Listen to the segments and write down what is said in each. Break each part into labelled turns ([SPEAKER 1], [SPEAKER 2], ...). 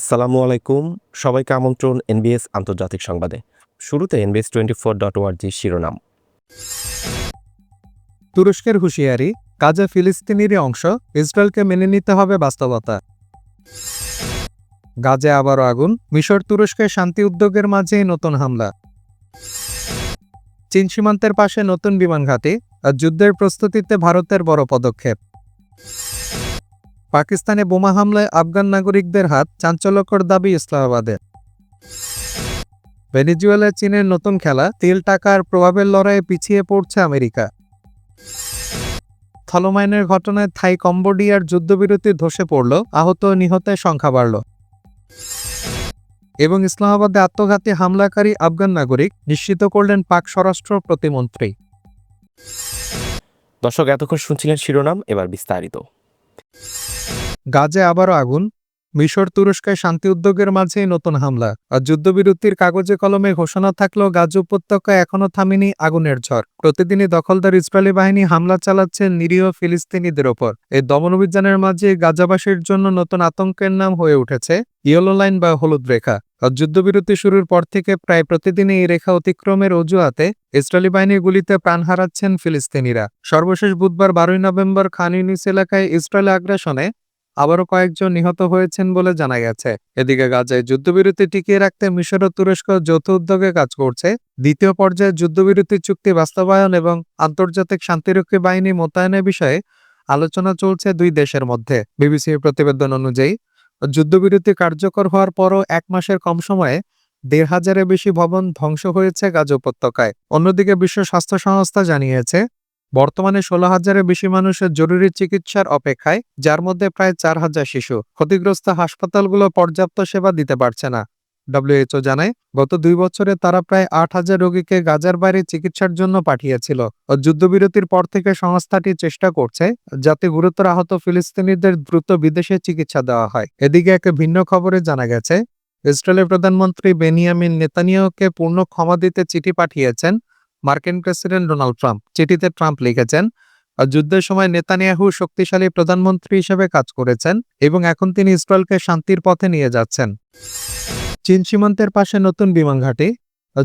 [SPEAKER 1] আসসালামু আলাইকুম সবাইকে আমন্ত্রণ এনবিএস আন্তর্জাতিক সংবাদে শুরুতে এনবিএস টোয়েন্টি ফোর ডট ওয়ার্জি শিরোনাম তুরস্কের হুঁশিয়ারি গাজা ফিলিস্তিনিরই অংশ ইসরায়েলকে মেনে নিতে হবে বাস্তবতা গাজে আবারও আগুন মিশর তুরস্কের শান্তি উদ্যোগের মাঝেই নতুন হামলা চীন সীমান্তের পাশে নতুন বিমান ঘাঁটি আর যুদ্ধের প্রস্তুতিতে ভারতের বড় পদক্ষেপ পাকিস্তানে বোমা হামলায় আফগান নাগরিকদের হাত চাঞ্চল্যকর দাবি ইসলামাবাদের ভেনিজুয়েলে চীনের নতুন খেলা তিল টাকার প্রভাবের লড়াইয়ে পিছিয়ে পড়ছে আমেরিকা থলোমাইনের ঘটনায় থাই কম্বোডিয়ার যুদ্ধবিরতি ধসে পড়ল আহত নিহতের সংখ্যা বাড়ল এবং ইসলামাবাদে আত্মঘাতী হামলাকারী আফগান নাগরিক নিশ্চিত করলেন পাক স্বরাষ্ট্র প্রতিমন্ত্রী দর্শক এতক্ষণ শুনছিলেন শিরোনাম এবার বিস্তারিত গাজে আবারও আগুন মিশর তুরস্কায় শান্তি উদ্যোগের মাঝেই নতুন হামলা আর যুদ্ধবিরতির কাগজে কলমে ঘোষণা থাকলেও গাজ উপত্যকা এখনও থামেনি আগুনের ঝড় প্রতিদিনই দখলদার ইসরায়েলি বাহিনী হামলা চালাচ্ছে নিরীহ ফিলিস্তিনিদের ওপর এই দমনবিজ্ঞানের মাঝে গাজাবাসীর জন্য নতুন আতঙ্কের নাম হয়ে উঠেছে ইয়েলো লাইন বা হলুদ রেখা আর যুদ্ধবিরতি শুরুর পর থেকে প্রায় প্রতিদিনই এই রেখা অতিক্রমের অজুহাতে ইসরায়েলি বাহিনীর গুলিতে প্রাণ হারাচ্ছেন ফিলিস্তিনিরা সর্বশেষ বুধবার বারোই নভেম্বর খান ইউনিস এলাকায় ইসরায়েল আগ্রাসনে আবারও কয়েকজন নিহত হয়েছেন বলে জানা গেছে এদিকে গাজায় যুদ্ধবিরতি টিকিয়ে রাখতে মিশর ও তুরস্ক যৌথ উদ্যোগে কাজ করছে দ্বিতীয় পর্যায়ে যুদ্ধবিরতি চুক্তি বাস্তবায়ন এবং আন্তর্জাতিক শান্তিরক্ষী বাহিনী মোতায়েনের বিষয়ে আলোচনা চলছে দুই দেশের মধ্যে বিবিসির প্রতিবেদন অনুযায়ী যুদ্ধবিরতি কার্যকর হওয়ার পরও এক মাসের কম সময়ে দেড় হাজারের বেশি ভবন ধ্বংস হয়েছে গাজ উপত্যকায় অন্যদিকে বিশ্ব স্বাস্থ্য সংস্থা জানিয়েছে বর্তমানে ষোলো হাজারের বেশি মানুষের জরুরি চিকিৎসার অপেক্ষায় যার মধ্যে প্রায় চার হাজার শিশু ক্ষতিগ্রস্ত হাসপাতালগুলো পর্যাপ্ত সেবা দিতে পারছে না ডব্লিউএইচও জানায় গত দুই বছরে তারা প্রায় আট হাজার রোগীকে গাজার বাইরে চিকিৎসার জন্য পাঠিয়েছিল ও যুদ্ধবিরতির পর থেকে সংস্থাটি চেষ্টা করছে যাতে গুরুতর আহত ফিলিস্তিনিদের দ্রুত বিদেশে চিকিৎসা দেওয়া হয় এদিকে এক ভিন্ন খবরে জানা গেছে ইসরায়েলের প্রধানমন্ত্রী বেনিয়ামিন নেতানিয়াকে পূর্ণ ক্ষমা দিতে চিঠি পাঠিয়েছেন মার্কিন প্রেসিডেন্ট ডোনাল্ড ট্রাম্প চিঠিতে ট্রাম্প লিখেছেন যুদ্ধের সময় নেতানিয়াহু শক্তিশালী প্রধানমন্ত্রী হিসেবে কাজ করেছেন এবং এখন তিনি ইসরায়েলকে শান্তির পথে নিয়ে যাচ্ছেন চীন সীমান্তের পাশে নতুন বিমান ঘাঁটি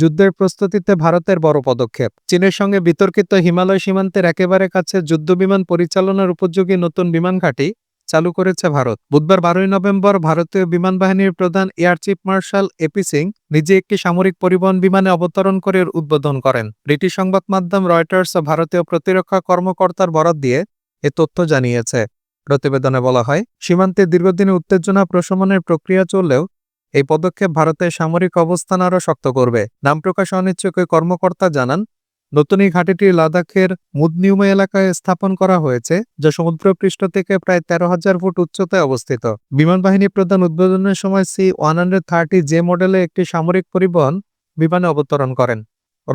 [SPEAKER 1] যুদ্ধের প্রস্তুতিতে ভারতের বড় পদক্ষেপ চীনের সঙ্গে বিতর্কিত হিমালয় সীমান্তের একেবারে কাছে যুদ্ধবিমান পরিচালনার উপযোগী নতুন বিমান ঘাঁটি চালু করেছে ভারত বুধবার বারোই নভেম্বর ভারতীয় বিমান বাহিনীর প্রধান air chief marshal AP Singh নিজে একটি সামরিক পরিবহন বিমানে অবতরণ করে উদ্বোধন করেন ব্রিটিশ সংবাদ মাধ্যম রয়টার্স ভারতীয় প্রতিরক্ষা কর্মকর্তার বরাদ দিয়ে এ তথ্য জানিয়েছে প্রতিবেদনে বলা হয় সীমান্তে দীর্ঘদিনে উত্তেজনা প্রশমনের প্রক্রিয়া চললেও এই পদক্ষেপ ভারতের সামরিক অবস্থান আরও শক্ত করবে নাম প্রকাশে অনিচ্ছুক কর্মকর্তা জানান নতুন এই ঘাটিটি লাদাখের মুদনিউমা এলাকায় স্থাপন করা হয়েছে যা সমুদ্রপৃষ্ঠ থেকে প্রায় তেরো হাজার ফুট উচ্চতায় অবস্থিত বিমান বাহিনী প্রধান উদ্বোধনের সময় C one hundred thirty J মডেলে একটি সামরিক পরিবহন বিমানে অবতরণ করেন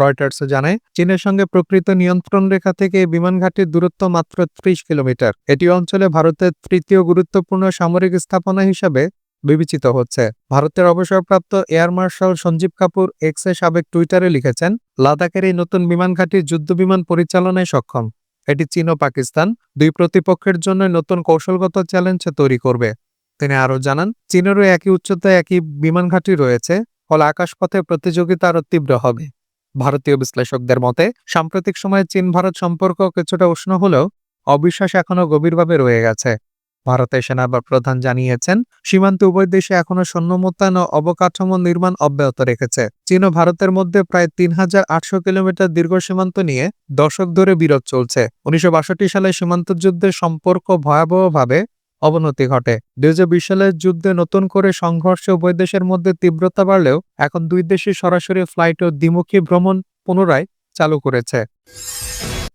[SPEAKER 1] রয়টার্স জানায় চীনের সঙ্গে প্রকৃত নিয়ন্ত্রণ রেখা থেকে বিমান ঘাটির দূরত্ব মাত্র ত্রিশ কিলোমিটার এটি অঞ্চলে ভারতের তৃতীয় গুরুত্বপূর্ণ সামরিক স্থাপনা হিসাবে বিবেচিত হচ্ছে ভারতের অবসরপ্রাপ্ত air marshal Sanjeev Kapoor X এ সাবেক টুইটারে লিখেছেন লাদাখের এই নতুন বিমান ঘাঁটি বিমান পরিচালনায় সক্ষম এটি চীন ও পাকিস্তান দুই প্রতিপক্ষের জন্য নতুন কৌশলগত চ্যালেঞ্জ তৈরি করবে তিনি আরও জানান চীনেরও একই উচ্চতায় একই বিমান ঘাঁটি রয়েছে ফলে আকাশপথে প্রতিযোগিতা আরও তীব্র হবে ভারতীয় বিশ্লেষকদের মতে সাম্প্রতিক সময়ে চীন ভারত সম্পর্ক কিছুটা উষ্ণ হলেও অবিশ্বাস এখনও গভীরভাবে রয়ে গেছে ভারতের প্রধান জানিয়েছেন সীমান্ত উভয় দেশে এখনও সৈন্য মোতায়েন ও অবকাঠামো নির্মাণ অব্যাহত রেখেছে চীন ও ভারতের মধ্যে প্রায় তিন হাজার আটশো কিলোমিটার দীর্ঘ সীমান্ত নিয়ে দশক ধরে বিরোধ চলছে উনিশশো সালে সীমান্ত যুদ্ধের সম্পর্ক ভয়াবহভাবে অবনতি ঘটে দুই সালের যুদ্ধে নতুন করে সংঘর্ষে উভয় দেশের মধ্যে তীব্রতা বাড়লেও এখন দুই দেশে সরাসরি ফ্লাইট ও দ্বিমুখী ভ্রমণ পুনরায় চালু করেছে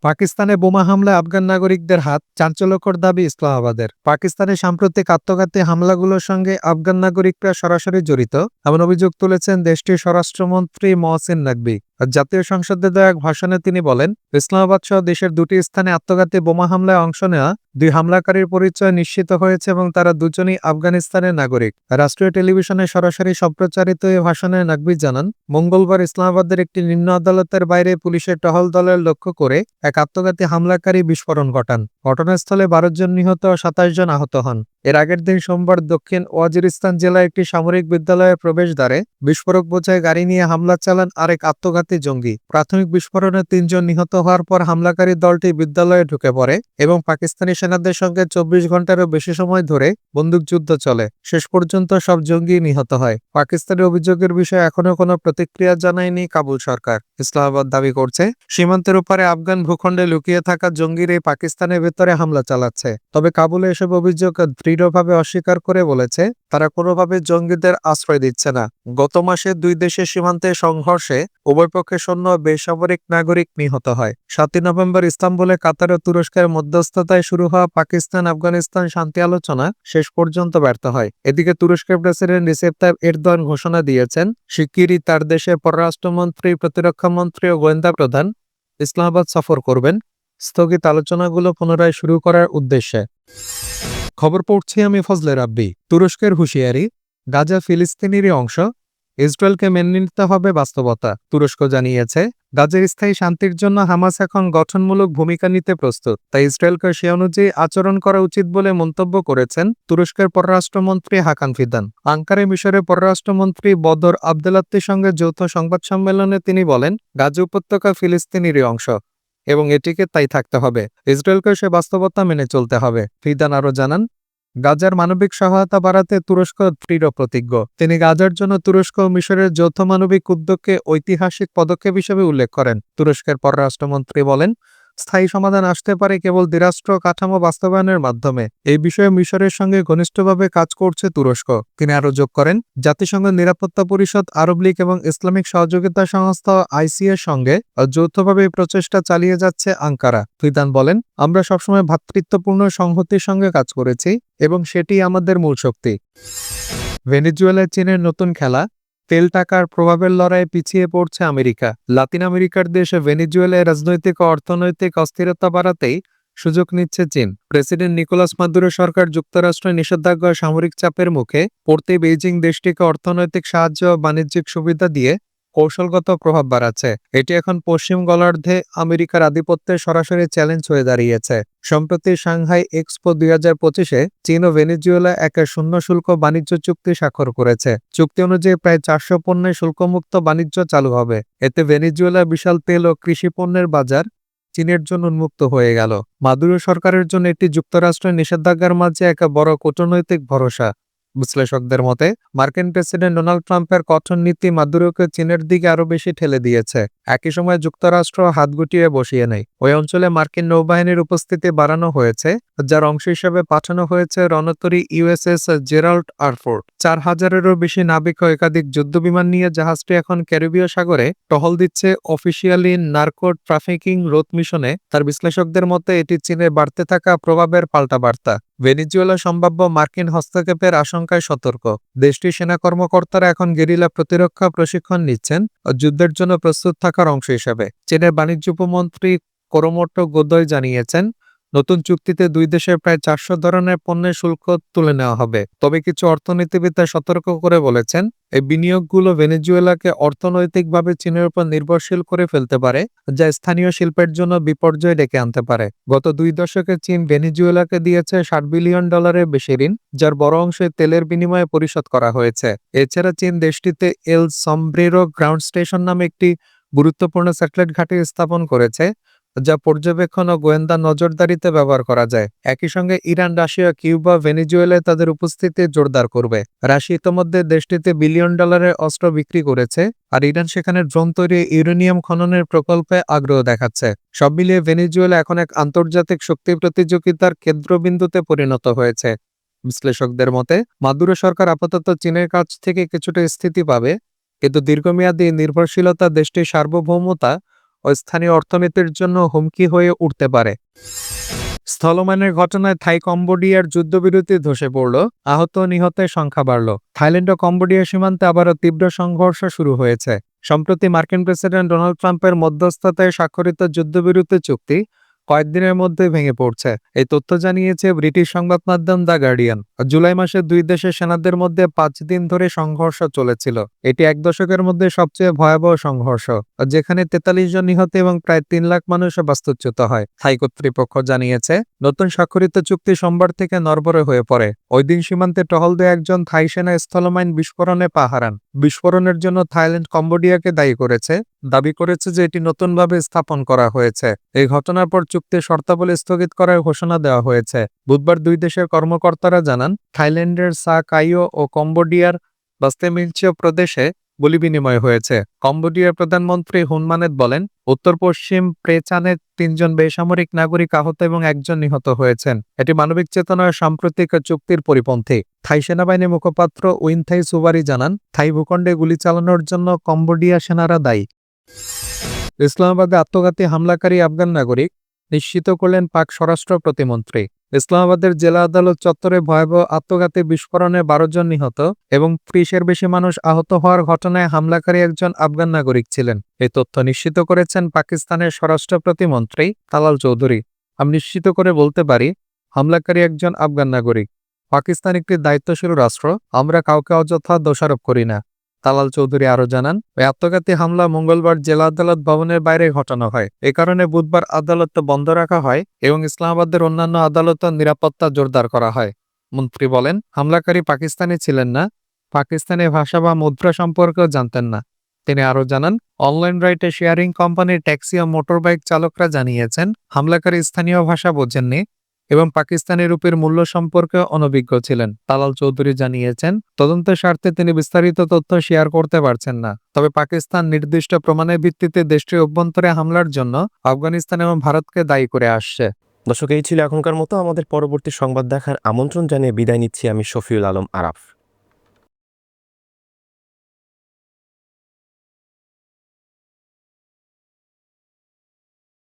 [SPEAKER 1] পাকিস্তানে বোমা হামলায় আফগান নাগরিকদের হাত চাঞ্চল্যকর দাবি ইসলামাবাদের পাকিস্তানে সাম্প্রতিক আত্মঘাতী হামলাগুলোর সঙ্গে আফগান নাগরিকরা সরাসরি জড়িত এমন অভিযোগ তুলেছেন দেশটির স্বরাষ্ট্রমন্ত্রী মহসিন নাকবি জাতীয় সংসদে দেওয়া এক ভাষণে তিনি বলেন ইসলামাবাদ সহ দেশের দুটি স্থানে আত্মঘাতী বোমা হামলায় অংশ নেওয়া দুই হামলাকারীর পরিচয় নিশ্চিত হয়েছে এবং তারা দুজনই আফগানিস্তানের নাগরিক রাষ্ট্রীয় টেলিভিশনে সরাসরি সম্প্রচারিত এই ভাষণে নাকবি জানান মঙ্গলবার ইসলামাবাদের একটি নিম্ন আদালতের বাইরে পুলিশের টহল দলের লক্ষ্য করে এক আত্মঘাতী হামলাকারী বিস্ফোরণ ঘটান ঘটনাস্থলে বারো জন নিহত সাতাশ জন আহত হন এর আগের দিন সোমবার দক্ষিণ ওয়াজিরিস্তান জেলায় একটি সামরিক বিদ্যালয়ের দ্বারে বিস্ফোরক বোঝায় গাড়ি নিয়ে হামলা চালান আরেক আত্মঘাতী জঙ্গি প্রাথমিক বিস্ফোরণে তিনজন নিহত হওয়ার পর হামলাকারী দলটি বিদ্যালয়ে ঢুকে পড়ে এবং পাকিস্তানি সেনাদের সঙ্গে চব্বিশ ঘন্টারও বেশি সময় ধরে বন্দুকযুদ্ধ চলে শেষ পর্যন্ত সব জঙ্গি নিহত হয় পাকিস্তানের অভিযোগের বিষয়ে এখনও কোনো প্রতিক্রিয়া জানায়নি কাবুল সরকার ইসলামাবাদ দাবি করছে সীমান্তের উপরে আফগান ভূখণ্ডে লুকিয়ে থাকা জঙ্গির এই পাকিস্তানের ভেতরে হামলা চালাচ্ছে তবে কাবুলে এসব অভিযোগ দৃঢ়ভাবে অস্বীকার করে বলেছে তারা কোনোভাবে জঙ্গিদের আশ্রয় দিচ্ছে না গত মাসে দুই দেশের সীমান্তে সংঘর্ষে উভয় পক্ষের সৈন্য বেসামরিক নাগরিক নিহত হয় সাতই নভেম্বর ইস্তাম্বুলে কাতার ও তুরস্কের মধ্যস্থতায় শুরু হওয়া পাকিস্তান আফগানিস্তান শান্তি আলোচনা শেষ পর্যন্ত ব্যর্থ হয় এদিকে তুরস্কের প্রেসিডেন্ট রিসেপ তাইব এরদান ঘোষণা দিয়েছেন শিগগিরই তার দেশে পররাষ্ট্রমন্ত্রী প্রতিরক্ষামন্ত্রী ও গোয়েন্দা প্রধান ইসলামাবাদ সফর করবেন স্থগিত আলোচনাগুলো পুনরায় শুরু করার উদ্দেশ্যে খবর পড়ছি আমি ফজলে রাব্বি তুরস্কের হুঁশিয়ারি গাজা ফিলিস্তিনিরই অংশ ইসরায়েলকে মেনে নিতে হবে বাস্তবতা তুরস্ক জানিয়েছে গাজের স্থায়ী শান্তির জন্য হামাস এখন গঠনমূলক ভূমিকা নিতে প্রস্তুত তাই ইসরায়েলকে সে অনুযায়ী আচরণ করা উচিত বলে মন্তব্য করেছেন তুরস্কের পররাষ্ট্রমন্ত্রী হাকান ফিদান আঙ্কারে মিশরে পররাষ্ট্রমন্ত্রী বদর আবদেলাত্তির সঙ্গে যৌথ সংবাদ সম্মেলনে তিনি বলেন গাজা উপত্যকা ফিলিস্তিনিরই অংশ এবং এটিকে তাই থাকতে হবে ইসরায়েলকে সে বাস্তবতা মেনে চলতে হবে ফিদান আরও জানান গাজার মানবিক সহায়তা বাড়াতে তুরস্ক দৃঢ় প্রতিজ্ঞ তিনি গাজার জন্য তুরস্ক ও মিশরের যৌথ মানবিক উদ্যোগকে ঐতিহাসিক পদক্ষেপ হিসেবে উল্লেখ করেন তুরস্কের পররাষ্ট্রমন্ত্রী বলেন স্থায়ী সমাধান আসতে পারে কেবল দ্বিরাষ্ট্র কাঠামো বাস্তবায়নের মাধ্যমে এই বিষয়ে মিশরের সঙ্গে ঘনিষ্ঠভাবে কাজ করছে তুরস্ক তিনি আরও যোগ করেন জাতিসংঘ নিরাপত্তা পরিষদ আরব লীগ এবং ইসলামিক সহযোগিতা সংস্থা আইসিএর এর সঙ্গে যৌথভাবে প্রচেষ্টা চালিয়ে যাচ্ছে আঙ্কারা তুইদান বলেন আমরা সবসময় ভ্রাতৃত্বপূর্ণ সংহতির সঙ্গে কাজ করেছি এবং সেটি আমাদের মূল শক্তি ভেনিজুয়েলায় চীনের নতুন খেলা তেল টাকার প্রভাবের লড়াইয়ে পিছিয়ে পড়ছে আমেরিকা লাতিন আমেরিকার দেশে ভেনিজুয়েলায় রাজনৈতিক ও অর্থনৈতিক অস্থিরতা বাড়াতেই সুযোগ নিচ্ছে চীন প্রেসিডেন্ট নিকোলাস মাদুরো সরকার যুক্তরাষ্ট্রের নিষেধাজ্ঞা সামরিক চাপের মুখে পড়তে বেইজিং দেশটিকে অর্থনৈতিক সাহায্য ও বাণিজ্যিক সুবিধা দিয়ে কৌশলগত প্রভাব বাড়াচ্ছে এটি এখন পশ্চিম গোলার্ধে আমেরিকার আধিপত্যের সরাসরি চ্যালেঞ্জ হয়ে দাঁড়িয়েছে সম্প্রতি সাংহাই এক্সপো দুই হাজার পঁচিশে চীন ও ভেনিজুয়েলা এক শূন্য শুল্ক বাণিজ্য চুক্তি স্বাক্ষর করেছে চুক্তি অনুযায়ী প্রায় চারশো পণ্যের শুল্কমুক্ত বাণিজ্য চালু হবে এতে ভেনিজুয়েলা বিশাল তেল ও কৃষি পণ্যের বাজার চীনের জন্য উন্মুক্ত হয়ে গেল মাদুরো সরকারের জন্য একটি যুক্তরাষ্ট্রের নিষেধাজ্ঞার মাঝে এক বড় কূটনৈতিক ভরসা বিশ্লেষকদের মতে মার্কিন প্রেসিডেন্ট ডোনাল্ড ট্রাম্পের কঠোর নীতি মাদুরোকে চীনের দিকে আরও বেশি ঠেলে দিয়েছে একই সময় যুক্তরাষ্ট্র হাত গুটিয়ে বসিয়ে নেয় ওই অঞ্চলে মার্কিন নৌবাহিনীর উপস্থিতি বাড়ানো হয়েছে যার অংশ হিসেবে পাঠানো হয়েছে রণতরী ইউএসএস জেরাল্ড আরফোর্ড চার হাজারেরও বেশি নাবিক ও একাধিক যুদ্ধবিমান নিয়ে জাহাজটি এখন ক্যারিবীয় সাগরে টহল দিচ্ছে অফিসিয়ালি নার্কো ট্রাফিকিং রোধ মিশনে তার বিশ্লেষকদের মতে এটি চীনের বাড়তে থাকা প্রভাবের পাল্টা বার্তা ভেনিজুয়েলা সম্ভাব্য মার্কিন হস্তক্ষেপের আশঙ্কায় সতর্ক দেশটির সেনা কর্মকর্তারা এখন গেরিলা প্রতিরক্ষা প্রশিক্ষণ নিচ্ছেন ও যুদ্ধের জন্য প্রস্তুত থাকার অংশ হিসেবে চীনের বাণিজ্য উপমন্ত্রী করমোটো গোদয় জানিয়েছেন নতুন চুক্তিতে দুই দেশের প্রায় চারশো ধরনের পণ্যের শুল্ক তুলে নেওয়া হবে তবে কিছু অর্থনীতিবিদরা সতর্ক করে বলেছেন এই বিনিয়োগগুলো ভেনেজুয়েলাকে অর্থনৈতিকভাবে চীনের উপর নির্ভরশীল করে ফেলতে পারে যা স্থানীয় শিল্পের জন্য বিপর্যয় ডেকে আনতে পারে গত দুই দশকে চীন ভেনেজুয়েলাকে দিয়েছে ষাট বিলিয়ন ডলারের বেশি ঋণ যার বড় অংশে তেলের বিনিময়ে পরিশোধ করা হয়েছে এছাড়া চীন দেশটিতে এল সম্ব্রেরো গ্রাউন্ড স্টেশন নামে একটি গুরুত্বপূর্ণ স্যাটেলাইট ঘাঁটি স্থাপন করেছে যা পর্যবেক্ষণ ও গোয়েন্দা নজরদারিতে ব্যবহার করা যায় একই সঙ্গে ইরান রাশিয়া কিউবা ভেনিজুয়েলায় তাদের উপস্থিতি জোরদার করবে রাশিয়া ইতোমধ্যে দেশটিতে বিলিয়ন ডলারের অস্ত্র বিক্রি করেছে আর ইরান সেখানে ড্রোন তৈরি ইউরেনিয়াম খননের প্রকল্পে আগ্রহ দেখাচ্ছে সব মিলিয়ে ভেনিজুয়েলা এখন এক আন্তর্জাতিক শক্তি প্রতিযোগিতার কেন্দ্রবিন্দুতে পরিণত হয়েছে বিশ্লেষকদের মতে মাদুরো সরকার আপাতত চীনের কাছ থেকে কিছুটা স্থিতি পাবে কিন্তু দীর্ঘমেয়াদী নির্ভরশীলতা দেশটির সার্বভৌমতা ও স্থানীয় অর্থনীতির জন্য হুমকি হয়ে উঠতে পারে স্থলমানের ঘটনায় থাই কম্বোডিয়ার যুদ্ধবিরতি ধসে পড়ল আহত নিহতের সংখ্যা বাড়ল থাইল্যান্ড ও কম্বোডিয়া সীমান্তে আবারও তীব্র সংঘর্ষ শুরু হয়েছে সম্প্রতি মার্কিন প্রেসিডেন্ট ডোনাল্ড ট্রাম্পের মধ্যস্থতায় স্বাক্ষরিত যুদ্ধবিরতি চুক্তি কয়েকদিনের মধ্যে ভেঙে পড়ছে এই তথ্য জানিয়েছে ব্রিটিশ সংবাদ মাধ্যম দ্য গার্ডিয়ান জুলাই মাসে দুই দেশের সেনাদের মধ্যে পাঁচ দিন ধরে সংঘর্ষ চলেছিল এটি এক দশকের মধ্যে সবচেয়ে ভয়াবহ সংঘর্ষ যেখানে তেতাল্লিশ জন নিহত এবং প্রায় তিন লাখ মানুষ বাস্তুচ্যুত হয় থাই কর্তৃপক্ষ জানিয়েছে নতুন স্বাক্ষরিত চুক্তি সোমবার থেকে নরবরে হয়ে পড়ে ওই দিন সীমান্তে টহল দেয় একজন থাই সেনা স্থলমাইন বিস্ফোরণে পাহারান বিস্ফোরণের জন্য থাইল্যান্ড কম্বোডিয়াকে দায়ী করেছে দাবি করেছে যে এটি নতুনভাবে স্থাপন করা হয়েছে এই ঘটনার পর চুক্তি শর্তাবলী স্থগিত করার ঘোষণা দেওয়া হয়েছে বুধবার দুই দেশের কর্মকর্তারা জানান থাইল্যান্ডের সা কাইও ও কম্বোডিয়ার বাস্তেমিলচিও প্রদেশে গুলি বিনিময় হয়েছে কম্বোডিয়ার প্রধানমন্ত্রী হুনমানেদ বলেন উত্তর পশ্চিম প্রেচানে তিনজন বেসামরিক নাগরিক আহত এবং একজন নিহত হয়েছেন এটি মানবিক চেতনার সাম্প্রতিক চুক্তির পরিপন্থী থাই সেনাবাহিনী মুখপাত্র উইনথাই সুবারি জানান থাই ভূখণ্ডে গুলি চালানোর জন্য কম্বোডিয়া সেনারা দায়ী ইসলামাবাদে আত্মঘাতী হামলাকারী আফগান নাগরিক নিশ্চিত করলেন পাক স্বরাষ্ট্র প্রতিমন্ত্রী ইসলামাবাদের জেলা আদালত চত্বরে ভয়াবহ আত্মঘাতী বিস্ফোরণে বারো জন নিহত এবং ত্রিশের বেশি মানুষ আহত হওয়ার ঘটনায় হামলাকারী একজন আফগান নাগরিক ছিলেন এই তথ্য নিশ্চিত করেছেন পাকিস্তানের স্বরাষ্ট্র প্রতিমন্ত্রী তালাল চৌধুরী আমি নিশ্চিত করে বলতে পারি হামলাকারী একজন আফগান নাগরিক পাকিস্তান একটি দায়িত্বশীল রাষ্ট্র আমরা কাউকে অযথা দোষারোপ করি না তালাল চৌধুরী আরও জানান ওই আত্মঘাতী হামলা মঙ্গলবার জেলা আদালত ভবনের বাইরে ঘটানো হয় এ কারণে বুধবার আদালত বন্ধ রাখা হয় এবং ইসলামাবাদের অন্যান্য আদালতের নিরাপত্তা জোরদার করা হয় মন্ত্রী বলেন হামলাকারী পাকিস্তানি ছিলেন না পাকিস্তানি ভাষা বা মুদ্রা সম্পর্কেও জানতেন না তিনি আরও জানান অনলাইন রাইটে শেয়ারিং কোম্পানির ট্যাক্সি ও মোটরবাইক চালকরা জানিয়েছেন হামলাকারী স্থানীয় ভাষা বোঝেননি এবং পাকিস্তানি রূপের মূল্য সম্পর্কে অনভিজ্ঞ ছিলেন তালাল চৌধুরী জানিয়েছেন তদন্তের স্বার্থে তিনি বিস্তারিত তথ্য শেয়ার করতে পারছেন না তবে পাকিস্তান নির্দিষ্ট প্রমাণের ভিত্তিতে দেশটির অভ্যন্তরে হামলার জন্য আফগানিস্তান এবং ভারতকে দায়ী করে আসছে দর্শক এই ছিল এখনকার মতো আমাদের পরবর্তী সংবাদ দেখার আমন্ত্রণ জানিয়ে বিদায় নিচ্ছি আমি শফিউল আলম আরাফ